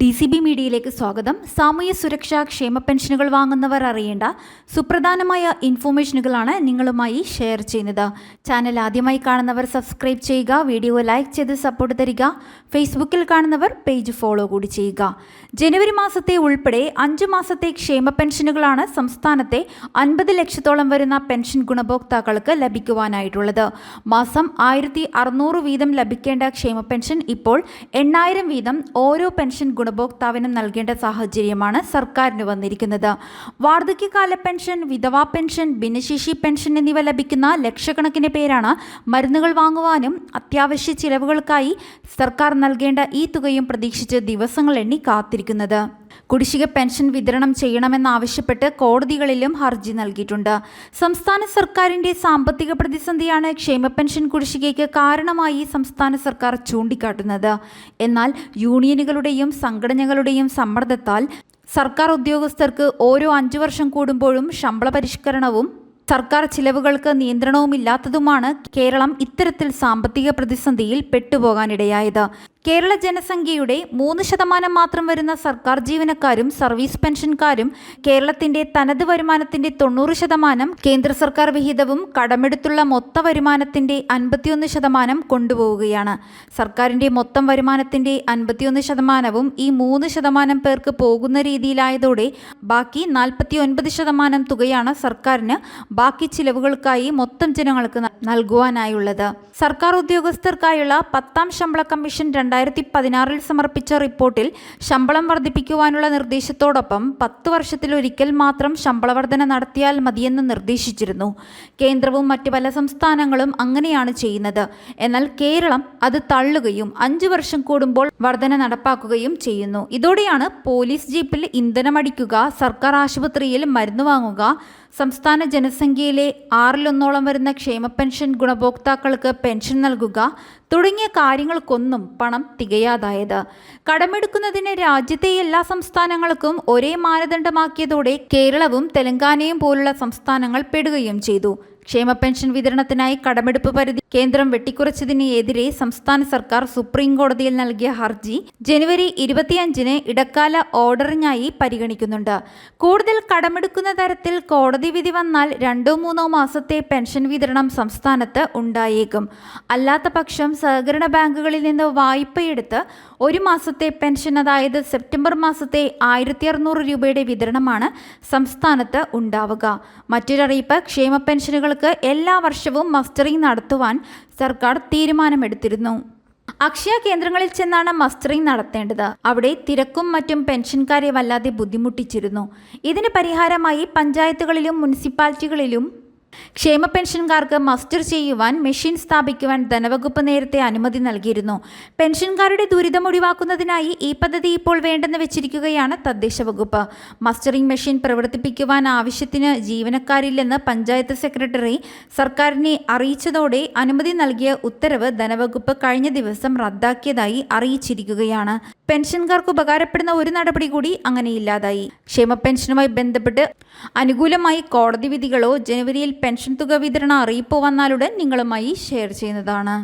D C B മീഡിയയിലേക്ക് സ്വാഗതം. സാമൂഹ്യ സുരക്ഷാ ക്ഷേമ പെൻഷനുകൾ വാങ്ങുന്നവർ അറിയേണ്ട സുപ്രധാനമായ ഇൻഫോർമേഷനുകളാണ് നിങ്ങളുമായി ഷെയർ ചെയ്യുന്നത്. ചാനൽ ആദ്യമായി കാണുന്നവർ സബ്സ്ക്രൈബ് ചെയ്യുക വീഡിയോ ലൈക്ക് ചെയ്ത് സപ്പോർട്ട് തരിക ഫേസ്ബുക്കിൽ കാണുന്നവർ പേജ് ഫോളോ കൂടി ചെയ്യുക. ജനുവരി മാസത്തെ ഉൾപ്പെടെ അഞ്ച് മാസത്തെ ക്ഷേമ പെൻഷനുകളാണ് സംസ്ഥാനത്തെ അൻപത് ലക്ഷത്തോളം വരുന്ന പെൻഷൻ ഗുണഭോക്താക്കൾക്ക് ലഭിക്കുവാനായിട്ടുള്ളത്. മാസം ആയിരത്തി വീതം ലഭിക്കേണ്ട ക്ഷേമ പെൻഷൻ ഇപ്പോൾ എണ്ണായിരം വീതം ഓരോ പെൻഷൻ ഗുണഭോക്താവിനും നൽകേണ്ട സാഹചര്യമാണ് സർക്കാരിന് വന്നിരിക്കുന്നത്. വാർദ്ധക്യകാല പെൻഷൻ വിധവാ പെൻഷൻ ഭിന്നശേഷി പെൻഷൻ എന്നിവ ലഭിക്കുന്ന ലക്ഷക്കണക്കിന് പേരാണ് മരുന്നുകൾ വാങ്ങുവാനും അത്യാവശ്യ ചിലവുകൾക്കായി സർക്കാർ നൽകേണ്ട ഈ തുകയും പ്രതീക്ഷിച്ച് ദിവസങ്ങൾ എണ്ണി കാത്തിരിക്കുന്നത്. കുടിശ്ശിക പെൻഷൻ വിതരണം ചെയ്യണമെന്നാവശ്യപ്പെട്ട് കോടതികളിലും ഹർജി നൽകിയിട്ടുണ്ട്. സംസ്ഥാന സർക്കാരിന്റെ സാമ്പത്തിക പ്രതിസന്ധിയാണ് ക്ഷേമ പെൻഷൻ കുടിശ്ശികയ്ക്ക് കാരണമായി സംസ്ഥാന സർക്കാർ ചൂണ്ടിക്കാട്ടുന്നത്. എന്നാൽ യൂണിയനുകളുടെയും സംഘടനകളുടെയും സമ്മർദ്ദത്താൽ സർക്കാർ ഉദ്യോഗസ്ഥർക്ക് ഓരോ അഞ്ചു വർഷം കൂടുമ്പോഴും ശമ്പള പരിഷ്കരണവും സർക്കാർ ചിലവുകൾക്ക് നിയന്ത്രണവുമില്ലാത്തതുമാണ് കേരളം ഇത്തരത്തിൽ സാമ്പത്തിക പ്രതിസന്ധിയിൽ പെട്ടുപോകാനിടയായത്. കേരള ജനസംഖ്യയുടെ മൂന്ന് ശതമാനം മാത്രം വരുന്ന സർക്കാർ ജീവനക്കാരും സർവീസ് പെൻഷൻകാരും കേരളത്തിന്റെ തനത് വരുമാനത്തിന്റെ തൊണ്ണൂറ് ശതമാനം കേന്ദ്ര സർക്കാർ വിഹിതവും കടമെടുത്തുള്ള മൊത്ത വരുമാനത്തിന്റെ അൻപത്തിയൊന്ന് ശതമാനം കൊണ്ടുപോവുകയാണ്. സർക്കാരിന്റെ മൊത്തം വരുമാനത്തിന്റെ അൻപത്തിയൊന്ന് ശതമാനവും ഈ മൂന്ന് ശതമാനം പേർക്ക് പോകുന്ന രീതിയിലായതോടെ ബാക്കി നാൽപ്പത്തിയൊൻപത് ശതമാനം തുകയാണ് സർക്കാരിന് ബാക്കി ചിലവുകൾക്കായി മൊത്തം ജനങ്ങൾക്ക് നൽകുവാനായുള്ളത്. സർക്കാർ ഉദ്യോഗസ്ഥർക്കായുള്ള പത്താം ശമ്പള കമ്മീഷൻ രണ്ടായിരത്തി പതിനാറിൽ സമർപ്പിച്ച റിപ്പോർട്ടിൽ ശമ്പളം വർദ്ധിപ്പിക്കുവാനുള്ള നിർദ്ദേശത്തോടൊപ്പം പത്ത് വർഷത്തിലൊരിക്കൽ മാത്രം ശമ്പളവർധന നടത്തിയാൽ മതിയെന്ന് നിർദ്ദേശിച്ചിരുന്നു. കേന്ദ്രവും മറ്റ് പല സംസ്ഥാനങ്ങളും അങ്ങനെയാണ് ചെയ്യുന്നത്. എന്നാൽ കേരളം അത് തള്ളുകയും അഞ്ചു വർഷം കൂടുമ്പോൾ വർധന നടപ്പാക്കുകയും ചെയ്യുന്നു. ഇതോടെയാണ് പോലീസ് ജീപ്പിൽ ഇന്ധനമടിക്കുക സർക്കാർ ആശുപത്രിയിൽ മരുന്ന് വാങ്ങുക സംസ്ഥാന ജനസംഖ്യയിലെ ആറിലൊന്നോളം വരുന്ന ക്ഷേമ പെൻഷൻ ഗുണഭോക്താക്കൾക്ക് പെൻഷൻ നൽകുക തുടങ്ങിയ കാര്യങ്ങൾക്കൊന്നും പണം തികയാതായത്. കടമെടുക്കുന്നതിന് രാജ്യത്തെ എല്ലാ സംസ്ഥാനങ്ങൾക്കും ഒരേ മാനദണ്ഡമാക്കിയതോടെ കേരളവും തെലങ്കാനയും പോലുള്ള സംസ്ഥാനങ്ങൾ പെടുകയും ചെയ്തു. ക്ഷേമ പെൻഷൻ വിതരണത്തിനായി കടമെടുപ്പ് പരിധി കേന്ദ്രം വെട്ടിക്കുറച്ചതിനെതിരെ സംസ്ഥാന സർക്കാർ സുപ്രീം കോടതിയിൽ നൽകിയ ഹർജി ജനുവരി ഇരുപത്തിയഞ്ചിന് ഇടക്കാല ഓർഡറിനായി പരിഗണിക്കുന്നുണ്ട്. കൂടുതൽ കടമെടുക്കുന്ന തരത്തിൽ കോടതി വിധി വന്നാൽ രണ്ടോ മൂന്നോ മാസത്തെ പെൻഷൻ വിതരണം സംസ്ഥാനത്ത് ഉണ്ടായേക്കും. അല്ലാത്ത പക്ഷം സഹകരണ ബാങ്കുകളിൽ നിന്ന് വായ്പയെടുത്ത് ഒരു മാസത്തെ പെൻഷൻ അതായത് സെപ്റ്റംബർ മാസത്തെ ആയിരത്തി അറുന്നൂറ് രൂപയുടെ വിതരണമാണ് സംസ്ഥാനത്ത് ഉണ്ടാവുക. മറ്റൊരറിയിപ്പ് ക്ഷേമ പെൻഷനുകൾ പെൻഷനുകൾക്ക് എല്ലാ വർഷവും മസ്റ്ററിംഗ് നടത്തുവാൻ സർക്കാർ തീരുമാനമെടുത്തിരുന്നു. അക്ഷയ കേന്ദ്രങ്ങളിൽ ചെന്നാണ് മസ്റ്ററിംഗ് നടത്തേണ്ടത്. അവിടെ തിരക്കും മറ്റും പെൻഷൻകാരെ വല്ലാതെ ബുദ്ധിമുട്ടിച്ചിരുന്നു. ഇതിന് പരിഹാരമായി പഞ്ചായത്തുകളിലും മുനിസിപ്പാലിറ്റികളിലും ക്ഷേമ പെൻഷൻകാർക്ക് മസ്റ്റർ ചെയ്യുവാൻ മെഷീൻ സ്ഥാപിക്കുവാൻ ധനവകുപ്പ് നേരത്തെ അനുമതി നൽകിയിരുന്നു. പെൻഷൻകാരുടെ ദുരിതം ഒഴിവാക്കുന്നതിനായി ഈ പദ്ധതി ഇപ്പോൾ വേണ്ടെന്ന് വെച്ചിരിക്കുകയാണ് തദ്ദേശ വകുപ്പ്. മസ്റ്ററിംഗ് മെഷീൻ പ്രവർത്തിപ്പിക്കുവാൻ ആവശ്യത്തിന് ജീവനക്കാരില്ലെന്ന് പഞ്ചായത്ത് സെക്രട്ടറി സർക്കാരിനെ അറിയിച്ചതോടെ അനുമതി നൽകിയ ഉത്തരവ് ധനവകുപ്പ് കഴിഞ്ഞ ദിവസം റദ്ദാക്കിയതായി അറിയിച്ചിരിക്കുകയാണ്. പെൻഷൻകാർക്ക് ഉപകാരപ്പെടുന്ന ഒരു നടപടി കൂടി അങ്ങനെ ഇല്ലാതായി. ക്ഷേമ പെൻഷനുമായി ബന്ധപ്പെട്ട് അനുകൂലമായി കോടതി വിധികളോ ജനുവരിയിൽ പെൻഷൻ തുക വിതരണ അറിയിപ്പ് വന്നാലുടൻ നിങ്ങളുമായി ഷെയർ ചെയ്യുന്നതാണ്.